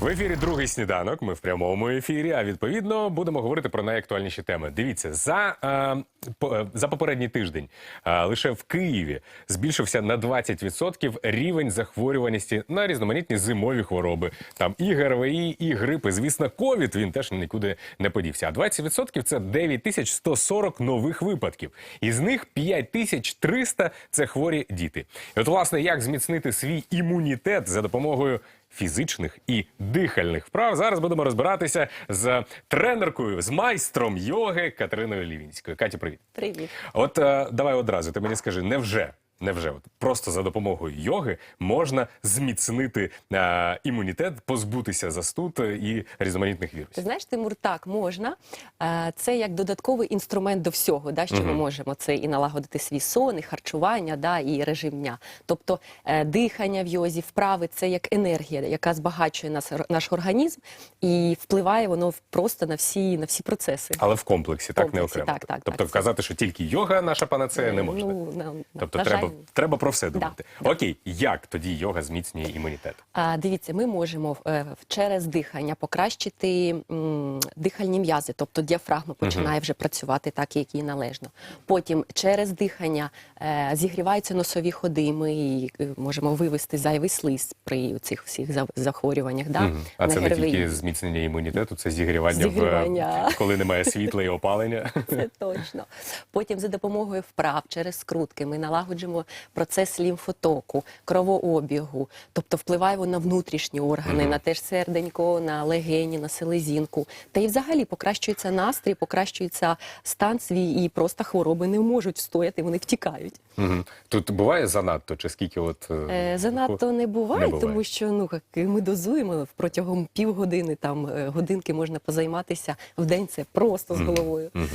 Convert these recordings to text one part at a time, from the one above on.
В ефірі другий сніданок. Ми в прямому ефірі. А відповідно будемо говорити про найактуальніші теми. Дивіться, за, е, по- е, за попередній тиждень е, лише в Києві збільшився на 20% рівень захворюваності на різноманітні зимові хвороби. Там і ГРВІ, і грипи. Звісно, ковід він теж нікуди не подівся. А 20% – це 9140 нових випадків. Із них 5300 – це хворі діти. І от, власне, як зміцнити свій імунітет за допомогою фізичних і дихальних вправ. Зараз будемо розбиратися з тренеркою, з майстром йоги Катериною Лівінською. Катя, привіт. Привіт. От е, давай одразу. Ти мені скажи, невже? Невже от просто за допомогою йоги можна зміцнити е, імунітет, позбутися застуд і різноманітних Ти вірусів? знаєш, Тимур, так можна. Е, Це як додатковий інструмент до всього, да, що ми можемо. Це і налагодити свій сон, і харчування, да, і режим дня. Тобто е, дихання в йозі, вправи це як енергія, яка збагачує нас, наш організм і впливає воно просто на всі, на всі процеси. Але в комплексі, так не окремо. так, так, тобто так. казати, що тільки йога наша панацея не можна. Ну, на, тобто на треба, жаль, треба про все думати. Окей, як тоді йога зміцнює імунітет? А, дивіться, ми можемо е, через дихання покращити м, дихальні м'язи, тобто діафрагма починає вже працювати так, як їй належно. Потім через дихання е, зігріваються носові ходи. Ми е, можемо вивести зайвий слиз при цих всіх захворюваннях. Да? Мгм. А на це не тільки зміцнення імунітету, це зігрівання, Зігрівання. В, коли немає світла і опалення. Це точно. Потім за допомогою вправ через скрутки ми налагоджуємо процес лімфотоку, кровообігу, тобто впливає воно на внутрішні органи, на те ж серденько, на легені, на селезінку. Та й взагалі покращується настрій, покращується стан свій, і просто хвороби не можуть встояти, вони втікають. Мгм. Тут буває занадто, чи скільки от е, Е, занадто не буває, Не буває. тому що ну як ми дозуємо протягом півгодини, там е, годинки можна позайматися в день. Це просто з головою. Мгм.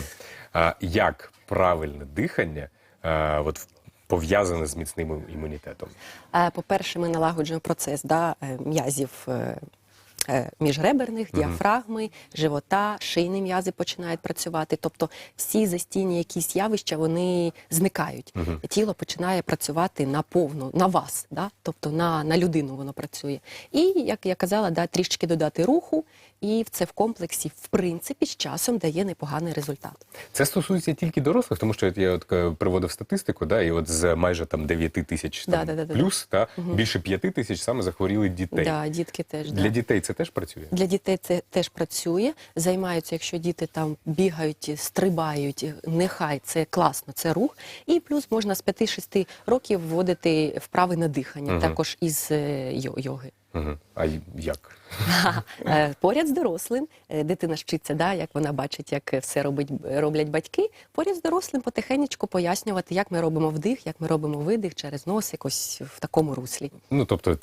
А як правильне дихання а, от в- пов'язане з міцним імунітетом? Е, По-перше, ми налагоджуємо процес да, е, м'язів е, міжреберних, діафрагми, живота, шийні м'язи починають працювати. Тобто всі застійні якісь явища вони зникають. Тіло починає працювати на повну, на вас, да? тобто на, на людину воно працює. І, як я казала, да, трішечки додати руху, і це в комплексі, в принципі, з часом дає непоганий результат. Це стосується тільки дорослих, тому що я от е, приводив статистику, да, і от з майже там 9 тисяч там, Да, да, да, да. плюс, та, більше 5 тисяч саме захворіли дітей. Да, дітки теж Для да. дітей це теж працює? Для дітей це теж працює. Займаються, якщо діти там бігають, стрибають, нехай це класно, це рух. І плюс можна з 5-6 років вводити вправи на дихання, також із е, йо- йоги. Угу. А як? Е, Поряд з дорослим е, дитина вчиться, да, як вона бачить, як все робить, роблять батьки. Поряд з дорослим потихенечку пояснювати, як ми робимо вдих, як ми робимо видих через носик, ось в такому руслі. Ну тобто,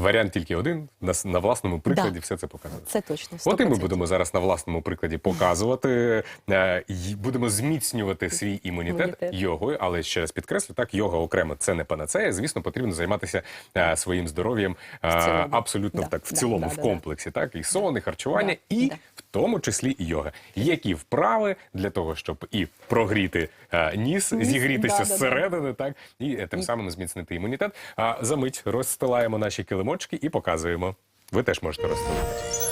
варіант тільки один на, на власному прикладі Да. все це показує. Це точно. От і ми будемо зараз на власному прикладі показувати, е, будемо зміцнювати свій імунітет Імунітет. йогою, але ще раз підкреслю, так йога окремо це не панацея. Звісно, потрібно займатися своїм здоров'ям абсолютно Да, так в да, цілому, да, в да, комплексі, так і сон, і харчування, Да, і да. в тому числі і йога. Які вправи для того, щоб і прогріти е, ніс, Ніс, зігрітися да, да, да. зсередини, так і е, тим самим зміцнити імунітет. А за мить розстилаємо наші килимочки і показуємо. Ви теж можете розстилати.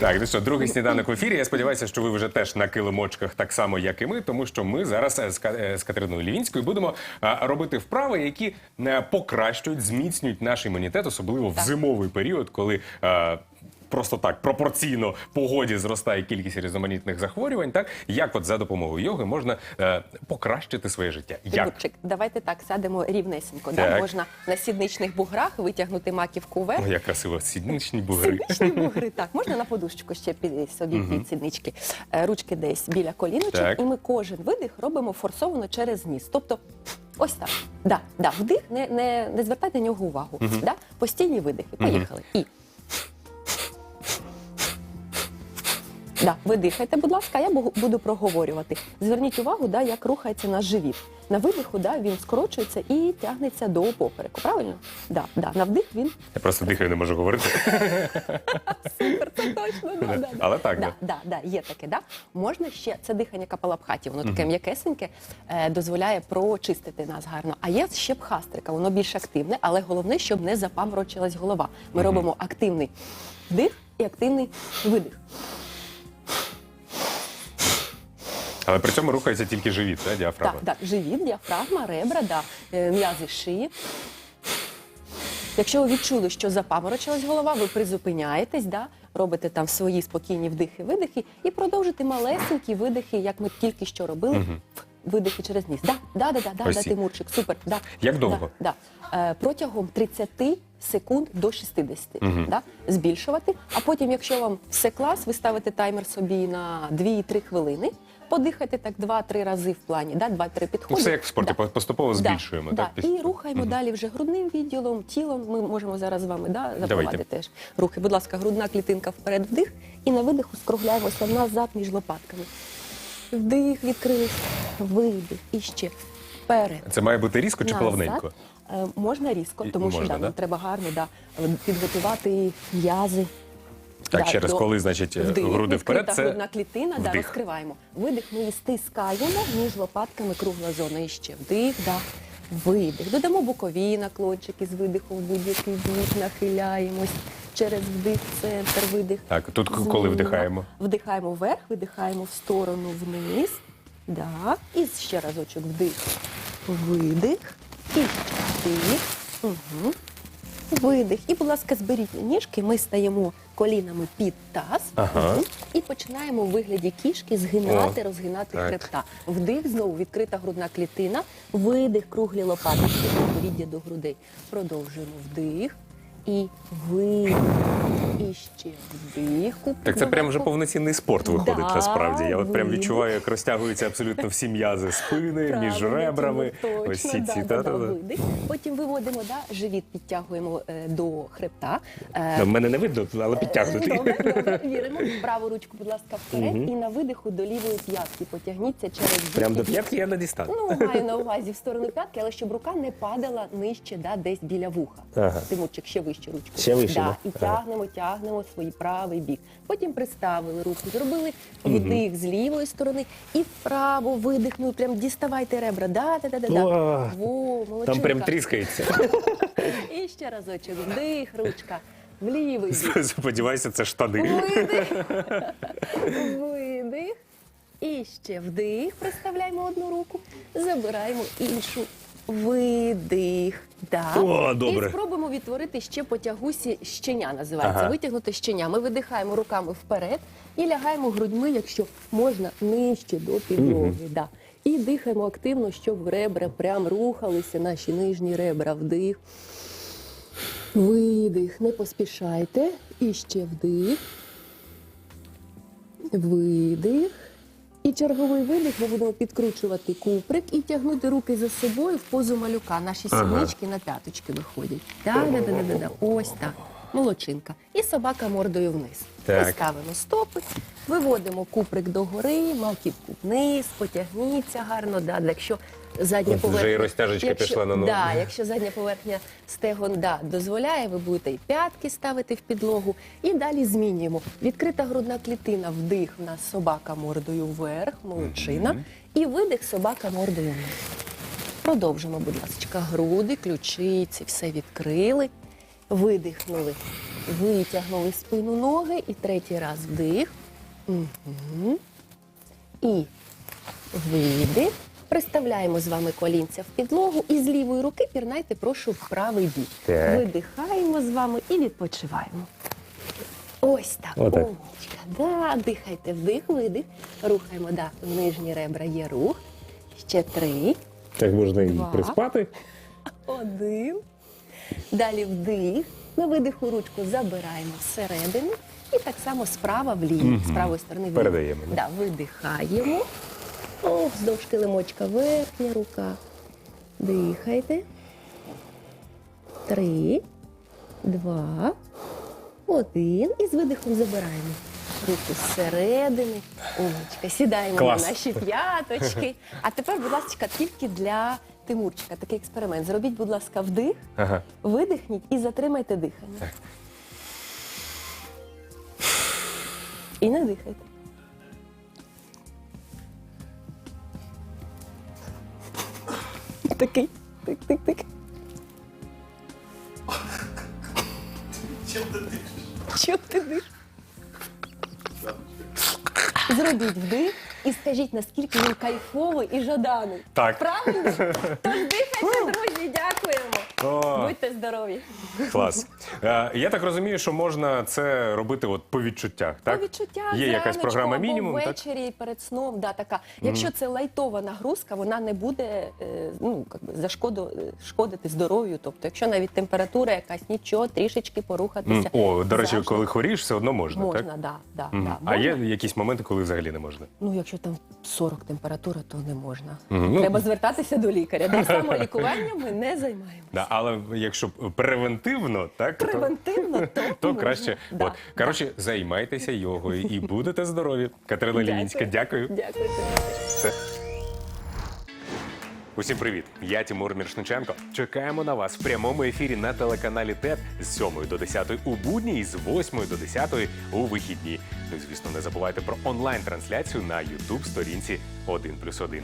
Так, ну що, другий сніданок в ефірі. Я сподіваюся, що ви вже теж на килимочках так само, як і ми, тому що ми зараз е, з Ка- е, з Катериною Лівінською будемо робити вправи, які е, покращують, зміцнюють наш імунітет, особливо в зимовий період, коли. е, Просто так пропорційно погоді зростає кількість різноманітних захворювань. Так як от за допомогою йоги можна е, покращити своє життя? Як Тимурчик, давайте так сядемо рівнесенько. Так. Да? Можна на сідничних буграх витягнути маківку вверх. Ой, як красиво, сідничні бугри. Сідничні бугри, так. Можна на подушечку ще під собі під сіднички. Е, Ручки десь біля коліночок. Так. І ми кожен видих робимо форсовано через ніс. Тобто ось так. Да, да, вдих, не, не, не звертайте на нього увагу. Да? Постійні видихи. Поїхали. І. Да. Ви дихайте, будь ласка, я буду проговорювати. Зверніть увагу, да, як рухається наш живіт. На видиху да, він скорочується і тягнеться до попереку. Правильно? Да, да. На вдих він Я просто дихаю, не можу говорити. супер, це точно. Да, да, да. Але так, да, да. да, є таке. Да? Можна ще це дихання капалабхаті, воно таке м'якесеньке, е, дозволяє прочистити нас гарно. А є ще бхастрика, воно більш активне, але головне, щоб не запаморочилась голова. Ми робимо активний вдих і активний видих. Але при цьому рухається тільки живіт, да, діафрагма. Так, так, живіт, діафрагма, ребра, да, е, м'язи шиї. Якщо ви відчули, що запаморочилась голова, ви призупиняєтесь, да, робите там свої спокійні вдихи, видихи і продовжите малесенькі видихи, як ми тільки що робили. Видихи через ніс. Да, да, да, да, Ось да, ці. Тимурчик, супер. Да, Як довго? Да, да. Е, протягом 30 секунд до 60. Да, збільшувати. А потім, якщо вам все клас, ви ставите таймер собі на 2-3 хвилини. Подихайте так 2-3 рази в плані, да, 2-3 підходи. Ну, все як в спорті, Да. поступово збільшуємо. Да, так, да. І рухаємо далі вже грудним відділом, тілом. Ми можемо зараз з вами да, Давайте. запровадити теж рухи. Будь ласка, грудна клітинка вперед вдих і на видиху скругляємося назад між лопатками. Вдих, відкрились, видих і ще вперед. Це має бути різко чи назад. плавненько? Е, Можна різко, тому що да, да? нам треба гарно да, підготувати м'язи. Так, Да, ще раз, до- коли, значить, вдих, груди вперед, це грудна клітина, да, розкриваємо. Видих ми і стискаємо між лопатками кругла зона. І ще вдих, да, видих. Додамо бокові наклончики з видихом будь-який бік, нахиляємось через вдих, центр, видих. Так, тут к- коли вдихаємо? Вдихаємо вверх, видихаємо в сторону вниз. Да. І ще разочок вдих. Видих. І вдих. Угу. Видих. І, будь ласка, зберіть ніжки. Ми стаємо колінами під таз Ага. Мгм. і починаємо у вигляді кішки згинати, О, розгинати так. хребта. Вдих, знову відкрита грудна клітина. Видих, круглі лопатки, підборіддя до грудей. Продовжуємо вдих і видих. І ще вдих. Так це прям вже повноцінний спорт виходить Да, насправді. Я от прям відчуваю, як розтягуються абсолютно всі м'язи спини, між ребрами. Тимур, Ось точно, ці ці. да, да, да, видих. Потім виводимо, да, живіт підтягуємо е, до хребта. Е, Ну, Мене не видно, але підтягнутий. Добре, добре, віримо. Праву ручку, будь ласка, вперед. І на видиху до лівої п'ятки. Потягніться через Прям до п'ятки я не дістану. Ну, маю на увазі в сторону п'ятки, але щоб рука не падала нижче, да, десь біля вуха. Ага. Тимурчик, ще вище ручку. Ще вище, Да, да? І Ага. тягнемо, тягнемо свій правий бік. Потім приставили руку, зробили вдих з лівої сторони і вправо видихнули. Прям діставайте ребра. Да, да, да, да, да. Уа! Во, Там прям тріскається. І ще разочок. Вдих, ручка. В лівий бік. Сподіваюся, це штани. Видих. Видих. І ще вдих. Приставляємо одну руку. Забираємо іншу. Видих. Да. О, добре. І спробуємо відтворити ще по тягусі щеня називається. Ага. Витягнути щеня. Ми видихаємо руками вперед і лягаємо грудьми, якщо можна, нижче до підлоги. Да. І дихаємо активно, щоб ребра прям рухалися, наші нижні ребра. Вдих. Видих, не поспішайте. І ще вдих. Видих. І черговий видих ми будемо підкручувати куприк і тягнути руки за собою в позу малюка. Наші сінички на п'яточки виходять. Да, да, да, да, да, да. Ось так. Молодчинка. І собака мордою вниз. Так. Стопи, виводимо куприк догори, маківку вниз, потягніться гарно. Да, якщо задня От вже і розтяжечка якщо- пішла на ногу. Да, якщо задня поверхня стегон да, дозволяє, ви будете і п'ятки ставити в підлогу. І далі змінюємо. Відкрита грудна клітина, вдих в нас собака мордою вверх, молодчина. І видих собака мордою вниз. Продовжимо, будь ласка, груди, ключиці, все відкрили. Видихнули, витягнули спину ноги і третій раз вдих. Угу. І видих. Приставляємо з вами колінця в підлогу і з лівої руки пірнайте, прошу, в правий бік. Так. Видихаємо з вами і відпочиваємо. Ось так. Отак. Умничка. Да, дихайте, вдих, видих. Рухаємо, да, нижні ребра є рух. Ще три. Так можна і Два. приспати. Один. Далі вдих. На видиху ручку забираємо всередину. І так само справа вліво, з правої сторони вліво. Передаємо, да? Видихаємо. О, вздовж килимочка верхня рука. Дихайте. Три, два, один. І з видихом забираємо. руки зсередини. Умничка. Сідаємо Клас. на наші п'яточки. А тепер, будь ласка, тільки для Тимурчика такий експеримент. Зробіть, будь ласка, вдих, Ага. видихніть і затримайте дихання. І не дихайте. Такий. Тик-тик-тик. Чим ти диш? Зробіть вдих і скажіть, наскільки він кайфовий і жаданий. Так. Правильно? Тож дихайте, друзі, дякуємо. О. Будьте здорові. Клас. Е, я так розумію, що можна це робити от по відчуттях, так? По відчуттях Є якась програма або мінімум, так? ввечері перед сном. Да, така. Якщо це лайтова нагрузка, вона не буде е, ну, как би, зашкоду, шкодити здоров'ю. Тобто, якщо навіть температура якась нічого, трішечки М, порухатися. О, до речі, завжди коли хворієш, все одно можна, можна, так? да, да, Мгм. да. А є якісь моменти, коли взагалі не можна? Ну, якщо там 40 температура, то не можна. Мгм. Ну, Треба звертатися до лікаря. Да, самолікуванням ми не займаємося. Да, але якщо превентивно, так то- Превентивно, то, то можна. краще. Да, От коротше, займайтеся йогою і будете здорові. Катерина Дякую. Лівінська, дякую. Дякую. Все. Усім привіт! Я Тимур Міршниченко. Чекаємо на вас в прямому ефірі на телеканалі ТЕТ з 7 до 10 у будні і з 8 до 10 у вихідні. Ну і звісно, не забувайте про онлайн-трансляцію на youtube сторінці 1+,1.